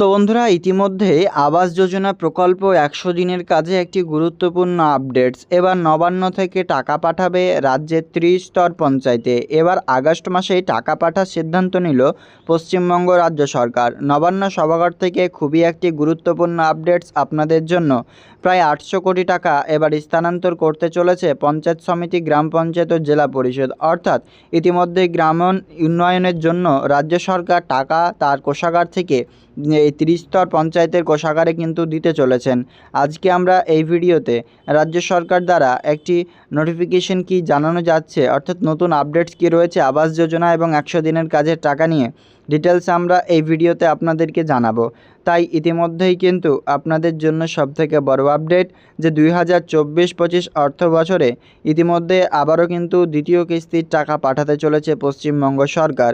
তো বন্ধুরা, ইতিমধ্যে আবাস যোজনা প্রকল্প একশো দিনের কাজে একটি গুরুত্বপূর্ণ আপডেটস। এবার নবান্ন থেকে টাকা পাঠাবে রাজ্যের ত্রিস্তর পঞ্চায়েতে। এবার আগস্ট মাসেই টাকা পাঠার সিদ্ধান্ত নিল পশ্চিমবঙ্গ রাজ্য সরকার। নবান্ন সভাঘর থেকে খুবই একটি গুরুত্বপূর্ণ আপডেটস আপনাদের জন্য। প্রায় আটশো কোটি টাকা এবার স্থানান্তর করতে চলেছে পঞ্চায়েত সমিতি, গ্রাম পঞ্চায়েত ও জেলা পরিষদ। অর্থাৎ ইতিমধ্যে গ্রামীণ উন্নয়নের জন্য রাজ্য সরকার টাকা তার কোষাগার থেকে এই ত্রিস্তর পঞ্চায়েতের কোষাগারে কিন্তু দিতে চলেছেন। আজকে আমরা এই ভিডিওতে রাজ্য সরকার দ্বারা একটি নোটিফিকেশন কি জানানো যাচ্ছে, অর্থাৎ নতুন আপডেটস কি রয়েছে, আবাস যোজনা এবং একশো দিনের কাজের টাকা নিয়ে ডিটেলস আমরা এই ভিডিওতে আপনাদেরকে জানাব। তাই ইতিমধ্যেই কিন্তু আপনাদের জন্য সবথেকে বড় আপডেট যে দুই হাজার চব্বিশ পঁচিশ অর্থ বছরে ইতিমধ্যে আবারও কিন্তু দ্বিতীয় কিস্তির টাকা পাঠাতে চলেছে পশ্চিমবঙ্গ সরকার।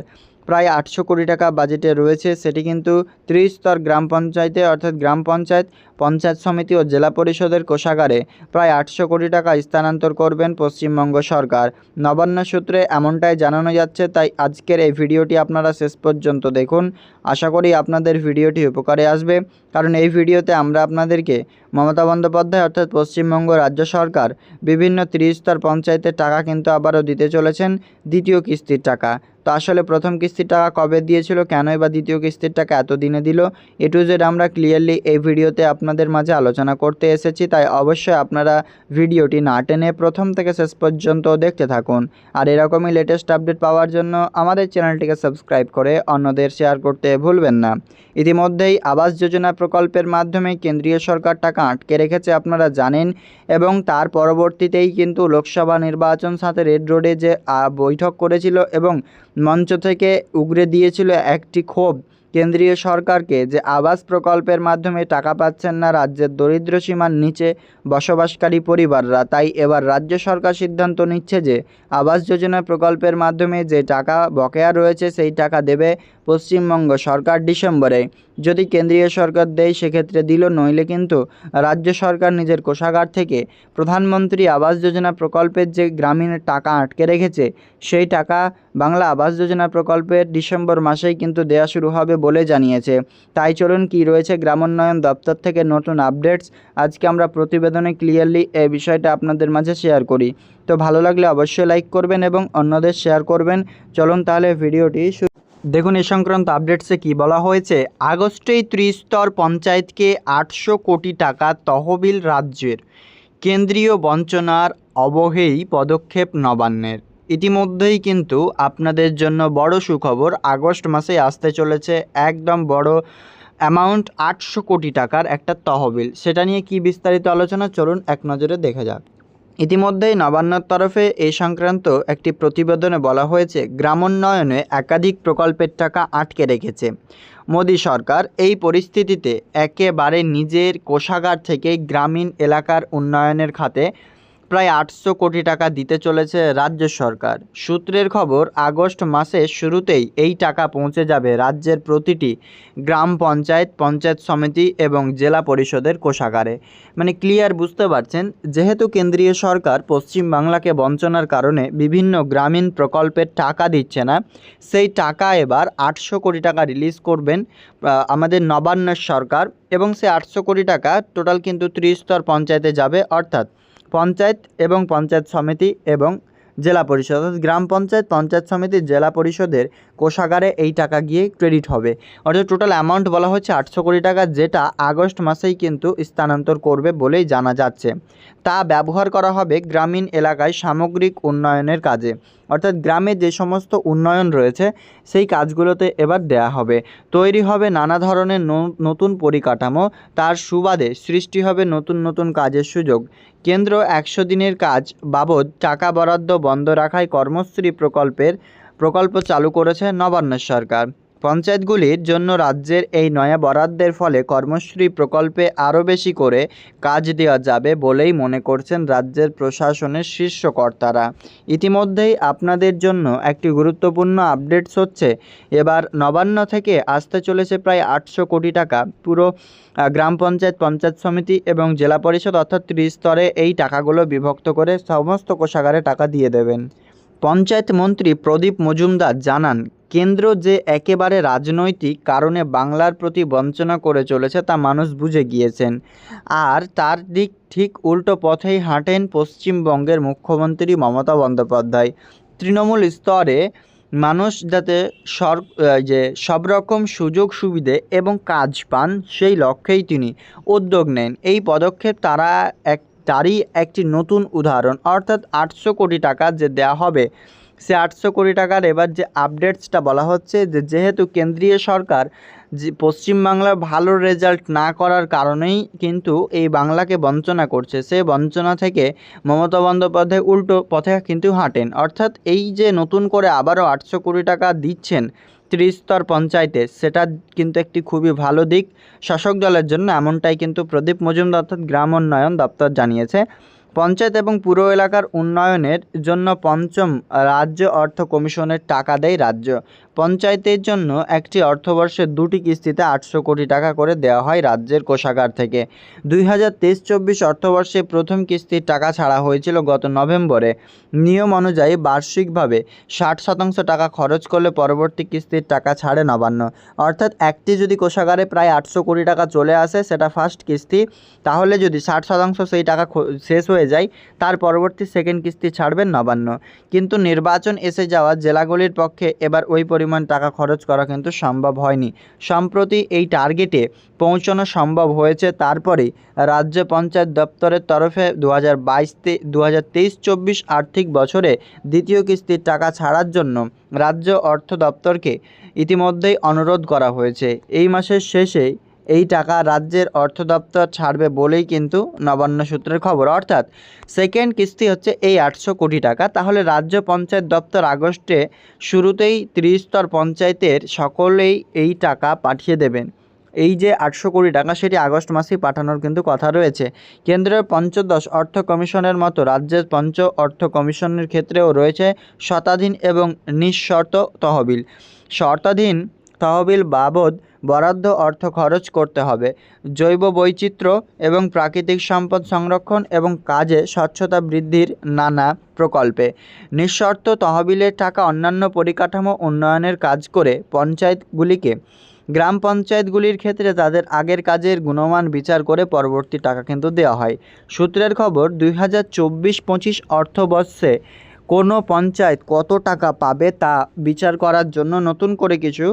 প্রায় আটশো কোটি টাকা বাজেটে রয়েছে। সেটি কিন্তু ত্রিস্তর গ্রাম পঞ্চায়েতে অর্থাৎ গ্রাম পঞ্চায়েত পঞ্চায়েত সমিতি ও জেলা পরিষদের কোষাগারে প্রায় আটশো কোটি টাকা স্থানান্তর করবেন পশ্চিমবঙ্গ সরকার। নবান্ন সূত্রে এমনটাই জানানো যাচ্ছে, তাই আজকের এই ভিডিওটি আপনারা শেষ পর্যন্ত দেখুন। আশা করি আপনাদের ভিডিওটি উপকারে আসবে। কারণ এই ভিডিওতে আমরা আপনাদেরকে মমতা বন্দ্যোপাধ্যায় অর্থাৎ পশ্চিমবঙ্গ রাজ্য সরকার বিভিন্ন ত্রিস্তর পঞ্চায়েতের টাকা কিন্তু আবারও দিতে চলেছেন, দ্বিতীয় কিস্তির টাকা। তো আসলে প্রথম কিস্তির টাকা কবে দিয়েছিল, কেনই বা দ্বিতীয় কিস্তির টাকা এত দিনে দিল, এ টু জেড আমরা ক্লিয়ারলি এই ভিডিওতে আপনাদের মাঝে আলোচনা করতে এসেছি, তাই অবশ্যই আপনারা ভিডিওটি না টেনে প্রথম থেকে শেষ পর্যন্ত দেখতে থাকুন। আর এরকমই লেটেস্ট আপডেট পাওয়ার জন্য আমাদের চ্যানেলটিকে সাবস্ক্রাইব করে অন্যদের শেয়ার করতে ভুলবেন না। ইতিমধ্যেই আবাস যোজনা প্রকল্পের মাধ্যমে কেন্দ্রীয় সরকার টাকা আটকে রেখেছে আপনারা জানেন এবং তার পরবর্তীতেই কিন্তু লোকসভা নির্বাচন সাথে রেড রোডে যে বৈঠক করেছিল এবং মঞ্চ থেকে উগরে দিয়েছিল একটি ক্ষোভ কেন্দ্রীয় সরকারকে যে আবাস প্রকল্পের মাধ্যমে টাকা পাচ্ছেন না, রাজ্যের দরিদ্র সীমার নিচে বসবাসকারী পরিবাররা, তাই এবার রাজ্য সরকার সিদ্ধান্ত নিচ্ছে যে আবাস যোজনা প্রকল্পের মাধ্যমে যে টাকা বকেয়া রয়েছে, সেই টাকা দেবে পশ্চিমবঙ্গ সরকার ডিসেম্বরে। যদি কেন্দ্রীয় সরকার দেয়, সেক্ষেত্রে দিল, নইলে কিন্তু রাজ্য সরকার নিজের কোষাগার থেকে প্রধানমন্ত্রী আবাস যোজনা প্রকল্পের যে গ্রামীণের টাকা আটকে রেখেছে, সেই টাকা বাংলা আবাস যোজনা প্রকল্পের ডিসেম্বর মাসেই কিন্তু দেওয়া শুরু হবে বলে জানিয়েছে। তাই চলুন কি রয়েছে গ্রামোন্নয়ন দপ্তর থেকে নতুন আপডেটস। আজকে আমরা প্রতিবেদনে ক্লিয়ারলি এই বিষয়টা আপনাদের মাঝে শেয়ার করি। তো ভালো লাগলে অবশ্যই লাইক করবেন এবং অন্যদের শেয়ার করবেন। চলুন তাহলে ভিডিওটি দেখুন, এ সংক্রান্ত আপডেটসে কি বলা হয়েছে? আগস্টেই ত্রিস্তর পঞ্চায়েতকে আটশো কোটি টাকা তহবিল রাজ্যের কেন্দ্রীয় বঞ্চনার অবহেই পদক্ষেপ নবান্নের। ইতিমধ্যেই কিন্তু আপনাদের জন্য বড় সুখবর, আগস্ট মাসে আসতে চলেছে একদম বড় অ্যামাউন্ট আটশো কোটি টাকার একটা তহবিল। সেটা নিয়ে কি বিস্তারিত আলোচনা? চলুন এক নজরে দেখা যাক। ইতিমধ্যেই নবান্নর তরফে এ সংক্রান্ত একটি প্রতিবেদনে বলা হয়েছে, গ্রামোন্নয়নে একাধিক প্রকল্পের টাকা আটকে রেখেছে। মোদী সরকার এই পরিস্থিতিতে একেবারে নিজের কোষাগার থেকে গ্রামীণ এলাকার উন্নয়নের খাতে প্রায় আটশো কোটি টাকা দিতে চলেছে রাজ্য সরকার। সূত্রের খবর, আগস্ট মাসের শুরুতেই এই টাকা পৌঁছে যাবে রাজ্যের প্রতিটি গ্রাম পঞ্চায়েত পঞ্চায়েত সমিতি এবং জেলা পরিষদের কোষাগারে। মানে ক্লিয়ার বুঝতে পারছেন, যেহেতু কেন্দ্রীয় সরকার পশ্চিম বাংলাকে বঞ্চনার কারণে বিভিন্ন গ্রামীণ প্রকল্পের টাকা দিচ্ছে না, সেই টাকা এবার আটশো কোটি টাকা রিলিজ করবেন আমাদের নবান্নের সরকার এবং সে আটশো কোটি টাকা টোটাল কিন্তু ত্রিস্তর পঞ্চায়েতে যাবে, অর্থাৎ পঞ্চায়েত এবং পঞ্চায়েত সমিতি এবং জেলা পরিষদ গ্রাম পঞ্চায়েত পঞ্চায়েত সমিতি জেলা পরিষদের কোষাগারে এই টাকা গিয়ে ক্রেডিট হবে। অর্থাৎ টোটাল অ্যামাউন্ট বলা হচ্ছে আটশো কোটি টাকা, যেটা আগস্ট মাসেই কিন্তু স্থানান্তর করবে বলেই জানা যাচ্ছে। তা ব্যবহার করা হবে গ্রামীণ এলাকায় সামগ্রিক উন্নয়নের কাজে। অর্থাৎ গ্রামে যে সমস্ত উন্নয়ন রয়েছে, সেই কাজগুলোতে এবার দেয়া হবে। তৈরি হবে নানা ধরনের নতুন পরিকাঠামো, তার সুবাদে সৃষ্টি হবে নতুন নতুন কাজের সুযোগ। কেন্দ্র একশো দিনের কাজ বাবদ টাকা বরাদ্দ বন্ধ রাখায় কর্মশ্রী প্রকল্পের প্রকল্প চালু করেছে নবান্ন সরকার। পঞ্চায়েতগুলির জন্য রাজ্যের এই নয়া বরাদ্দের ফলে কর্মশ্রী প্রকল্পে আরও বেশি করে কাজ দেওয়া যাবে বলেই মনে করছেন রাজ্যের প্রশাসনের শীর্ষ কর্তারা। ইতিমধ্যেই আপনাদের জন্য একটি গুরুত্বপূর্ণ আপডেটস হচ্ছে, এবার নবান্ন থেকে আসতে চলেছে প্রায় আটশো কোটি টাকা। পুরো গ্রাম পঞ্চায়েত পঞ্চায়েত সমিতি এবং জেলা পরিষদ অর্থাৎ ত্রিস্তরে এই টাকাগুলো বিভক্ত করে সমস্ত কোষাগারে টাকা দিয়ে দেবেন। পঞ্চায়েত মন্ত্রী প্রদীপ মজুমদার জানান, কেন্দ্র যে একেবারে রাজনৈতিক কারণে বাংলার প্রতি বঞ্চনা করে চলেছে তা মানুষ বুঝে গিয়েছেন। আর তার দিক ঠিক উল্টো পথেই হাঁটেন পশ্চিমবঙ্গের মুখ্যমন্ত্রী মমতা বন্দ্যোপাধ্যায়। তৃণমূল স্তরে মানুষ যাতে সর যে সব রকম সুযোগ সুবিধে এবং কাজ পান সেই লক্ষ্যেই তিনি উদ্যোগ নেন। এই পদক্ষেপ তারা এক তারই একটি নতুন উদাহরণ, অর্থাৎ আটশো কোটি টাকা যে দেওয়া হবে, সে আটশো কোটি টাকার এবার যে আপডেটসটা বলা হচ্ছে যে যেহেতু কেন্দ্রীয় সরকার যে পশ্চিমবাংলার ভালো রেজাল্ট না করার কারণেই কিন্তু এই বাংলাকে বঞ্চনা করছে, সে বঞ্চনা থেকে মমতা বন্দ্যোপাধ্যায় উল্টো পথে কিন্তু হাঁটেন। অর্থাৎ এই যে নতুন করে আবারও আটশো কোটি টাকা দিচ্ছেন ত্রিস্তর পঞ্চায়েতে। সেটা কিন্তু একটি খুবই ভালো দিক। শাসক দলের জন্য এমনটাই কিন্তু প্রদীপ মজুমদার অর্থাৎ গ্রাম উন্নয়ন দপ্তর জানিয়েছে। পঞ্চায়েত এবং পুর এলাকার উন্নয়নের জন্য পঞ্চম রাজ্য অর্থ কমিশনের টাকা দেয় রাজ্য। পঞ্চায়েতের জন্য একটি অর্থবর্ষের দুটি কিস্তিতে আটশো কোটি টাকা করে দেওয়া হয় রাজ্যের কোষাগার থেকে। দুই হাজার তেইশ চব্বিশ অর্থবর্ষে প্রথম কিস্তির টাকা ছাড়া হয়েছিল গত নভেম্বরে। নিয়ম অনুযায়ী বার্ষিকভাবে ষাট শতাংশ টাকা খরচ করলে পরবর্তী কিস্তির টাকা ছাড়ে নবান্ন। অর্থাৎ একটি যদি কোষাগারে প্রায় আটশো কোটি টাকা চলে আসে, সেটা ফার্স্ট কিস্তি। তাহলে যদি ষাট শতাংশ সেই টাকা শেষ হয়ে যায়, তার পরবর্তী সেকেন্ড কিস্তি ছাড়বেন নবান্ন। কিন্তু নির্বাচন এসে যাওয়া জেলাগুলির পক্ষে এবার ওই পরিমাণ টাকা খরচ করা কিন্তু সম্ভব হয়নি। সম্প্রতি এই টার্গেটে পৌঁছানো সম্ভব হয়েছে তারপরে রাজ্য পঞ্চায়েত দপ্তরের তরফে দু হাজার বাইশ দু হাজার তেইশ চব্বিশ আর্থিক বছরে দ্বিতীয় কিস্তির টাকা ছাড়ার জন্য রাজ্য অর্থ দপ্তরকে ইতিমধ্যেই অনুরোধ করা হয়েছে। এই মাসের শেষে এই টাকা রাজ্যের অর্থ দপ্তর ছাড়বে বলেই কিন্তু নবান্ন সূত্রের খবর। অর্থাৎ সেকেন্ড কিস্তি হচ্ছে এই আটশো কোটি টাকা। তাহলে রাজ্য পঞ্চায়েত দপ্তর আগস্টে শুরুতেই ত্রিস্তর পঞ্চায়েতের সকলেই এই টাকা পাঠিয়ে দেবেন। এই যে আটশো কোটি টাকা সেটি আগস্ট মাসেই পাঠানোর কিন্তু কথা রয়েছে। কেন্দ্রের পঞ্চদশ অর্থ কমিশনের মতো রাজ্যের পঞ্চ অর্থ কমিশনের ক্ষেত্রেও রয়েছে শতাধীন এবং নিঃশর্ত তহবিল। শর্তাধীন তহবিল বাবদ বরাদ্দ অর্থ খরচ করতে হবে। জৈব বৈচিত্র্য এবং প্রাকৃতিক সম্পদ সংরক্ষণ এবং কাজে স্বচ্ছতা বৃদ্ধির নানা প্রকল্পে। নিঃশর্ত তহবিলের টাকা অন্যান্য পরিকাঠামো উন্নয়নের কাজ করে পঞ্চায়েতগুলিকে। গ্রাম পঞ্চায়েতগুলির ক্ষেত্রে তাদের আগের কাজের গুণমান বিচার করে পরবর্তী টাকা কিন্তু দেওয়া হয়। সূত্রের খবর, দুই হাজার চব্বিশ পঁচিশ অর্থবর্ষে কোনো পঞ্চায়েত কত টাকা পাবে তা বিচার করার জন্য নতুন করে কিছু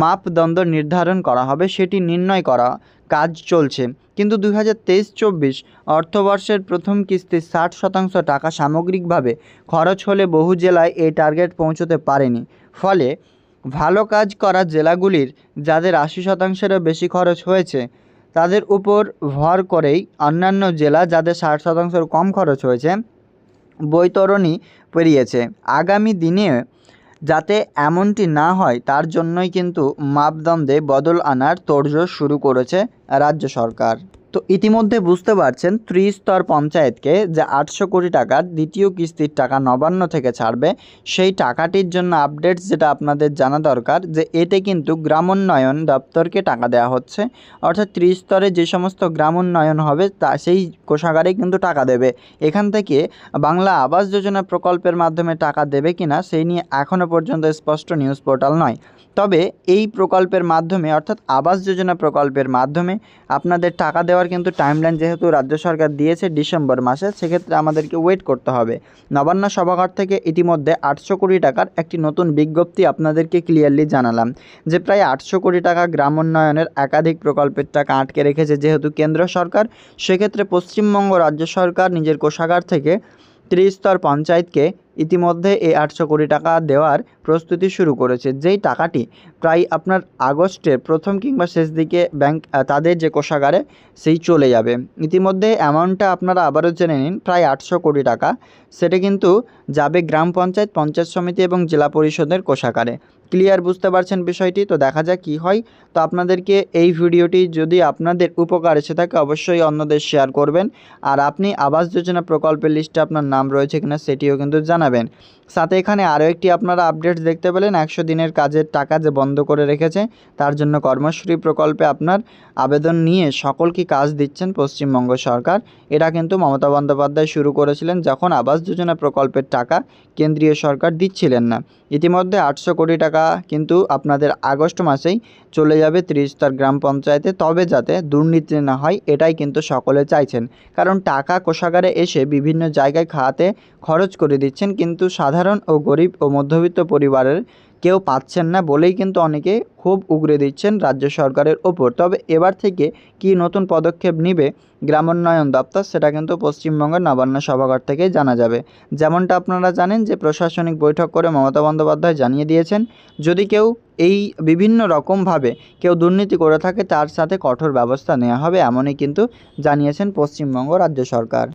মাপদণ্ড নির্ধারণ করা হবে, সেটি নির্ণয় করা কাজ চলছে। কিন্তু দুই হাজার তেইশ চব্বিশ অর্থবর্ষের প্রথম কিস্তি ষাট শতাংশ টাকা সামগ্রিকভাবে খরচ হলে বহু জেলায় এই টার্গেট পৌঁছতে পারেনি। ফলে ভালো কাজ করা জেলাগুলির যাদের আশি শতাংশেরও বেশি খরচ হয়েছে, তাদের উপর ভর করেই অন্যান্য জেলা যাদের ষাট শতাংশের কম খরচ হয়েছে, বৈতরণী পেরিয়েছে। আগামী দিনে যাতে এমনটি না হয়, তার জন্যই কিন্তু মাপদণ্ডে বদল আনার তোড়জোড় শুরু করেছে রাজ্য সরকার। তো ইতিমধ্যে বুঝতে পারছেন ত্রিস্তর পঞ্চায়েতকে যে আটশো কোটি টাকার দ্বিতীয় কিস্তির টাকা নবান্ন থেকে ছাড়বে, সেই টাকাটির জন্য আপডেটস যেটা আপনাদের জানা দরকার যে এতে কিন্তু গ্রামোন্নয়ন দপ্তরকে টাকা দেওয়া হচ্ছে। অর্থাৎ ত্রিস্তরে যে সমস্ত গ্রামোন্নয়ন হবে, তা সেই কোষাগারে কিন্তু টাকা দেবে। এখান থেকে বাংলা আবাস যোজনা প্রকল্পের মাধ্যমে টাকা দেবে কিনা, সেই নিয়ে এখনও পর্যন্ত স্পষ্ট নিউজ পোর্টাল নয়। তবে এই প্রকল্পের মাধ্যমে, অর্থাৎ আবাস যোজনা প্রকল্পের মাধ্যমে আপনাদের টাকা দেওয়ার কিন্তু টাইমলাইন যেহেতু রাজ্য সরকার দিয়েছে ডিসেম্বর মাসে, সেক্ষেত্রে আমাদেরকে ওয়েট করতে হবে। নবান্ন সভাঘর থেকে ইতিমধ্যে আটশো কোটি টাকার একটি নতুন বিজ্ঞপ্তি আপনাদেরকে ক্লিয়ারলি জানালাম, যে প্রায় আটশো কোটি টাকা গ্রাম উন্নয়নের একাধিক প্রকল্পের টাকা আটকে রেখেছে যেহেতু কেন্দ্র সরকার। সেক্ষেত্রে পশ্চিমবঙ্গ রাজ্য সরকার নিজের কোষাগার থেকে ত্রিস্তর পঞ্চায়েতকে ইতিমধ্যে এই আটশো কোটি টাকা দেওয়ার প্রস্তুতি শুরু করেছে। যেই টাকাটি প্রায় আপনার আগস্টের প্রথম কিংবা শেষ দিকে ব্যাংক তাদের যে কোষাগারে, সেই চলে যাবে। ইতিমধ্যে অ্যামাউন্টটা আপনারা আবারও জেনে নিন, প্রায় আটশো কোটি টাকা। সেটা কিন্তু যাবে গ্রাম পঞ্চায়েত পঞ্চায়েত সমিতি এবং জেলা পরিষদের কোষাগারে। ক্লিয়ার বুঝতে পারছেন বিষয়টি? তো দেখা যাক কী হয়। তো আপনাদেরকে এই ভিডিওটি যদি আপনাদের উপকার এসে থাকে, অবশ্যই অন্যদের শেয়ার করবেন। আর আপনি আবাস যোজনা প্রকল্পের লিস্টে আপনার নাম রয়েছে কিনা, সেটিও কিন্তু জানাবেন। জানাবেন। সাথে এখানে আরও একটি আপনারা আপডেট দেখতে পেলেন, একশো দিনের কাজের টাকা যে বন্ধ করে রেখেছে, তার জন্য কর্মশ্রী প্রকল্পে আপনার আবেদন নিয়ে সকল কি কাজ দিচ্ছেন পশ্চিমবঙ্গ সরকার এটা কিন্তু মমতা বন্দ্যোপাধ্যায় শুরু করেছিলেন যখন আবাস যোজনা প্রকল্পের টাকা কেন্দ্রীয় সরকার দিচ্ছিলেন না। ইতিমধ্যে আটশো কোটি টাকা কিন্তু আপনাদের আগস্ট মাসেই চলে যাবে ত্রিস্তর গ্রাম পঞ্চায়েতে, তবে যাতে দুর্নীতি না হয়, এটাই কিন্তু সকলে চাইছেন। কারণ টাকা কোষাগারে এসে বিভিন্ন জায়গায় খাতে খরচ করে দিচ্ছেন কিন্তু সাধারণ ও গরিব ও মধ্যবিত্ত পরিবারের কেউ পাচ্ছেন না বলেই কিন্তু অনেকে খুব উগরে দিচ্ছেন রাজ্য সরকারের ওপর। তবে এবার থেকে কী নতুন পদক্ষেপ নেবে গ্রামোন্নয়ন দপ্তর সেটা কিন্তু পশ্চিমবঙ্গের নবান্ন সভাঘর থেকেই জানা যাবে। যেমনটা আপনারা জানেন যে প্রশাসনিক বৈঠক করে মমতা বন্দ্যোপাধ্যায় জানিয়ে দিয়েছেন, যদি কেউ এই বিভিন্ন রকমভাবে কেউ দুর্নীতি করে থাকে তার সাথে কঠোর ব্যবস্থা নেওয়া হবে এমনই কিন্তু জানিয়েছেন পশ্চিমবঙ্গ রাজ্য সরকার।